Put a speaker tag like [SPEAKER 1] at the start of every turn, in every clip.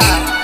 [SPEAKER 1] baja.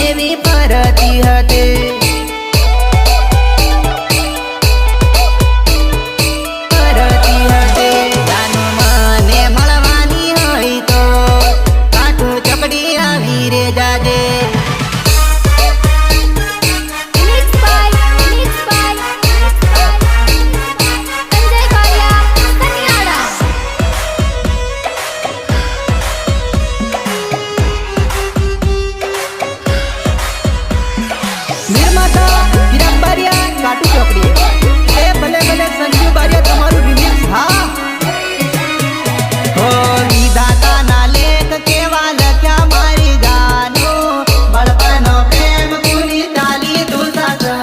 [SPEAKER 1] એવી ફરતી હતી.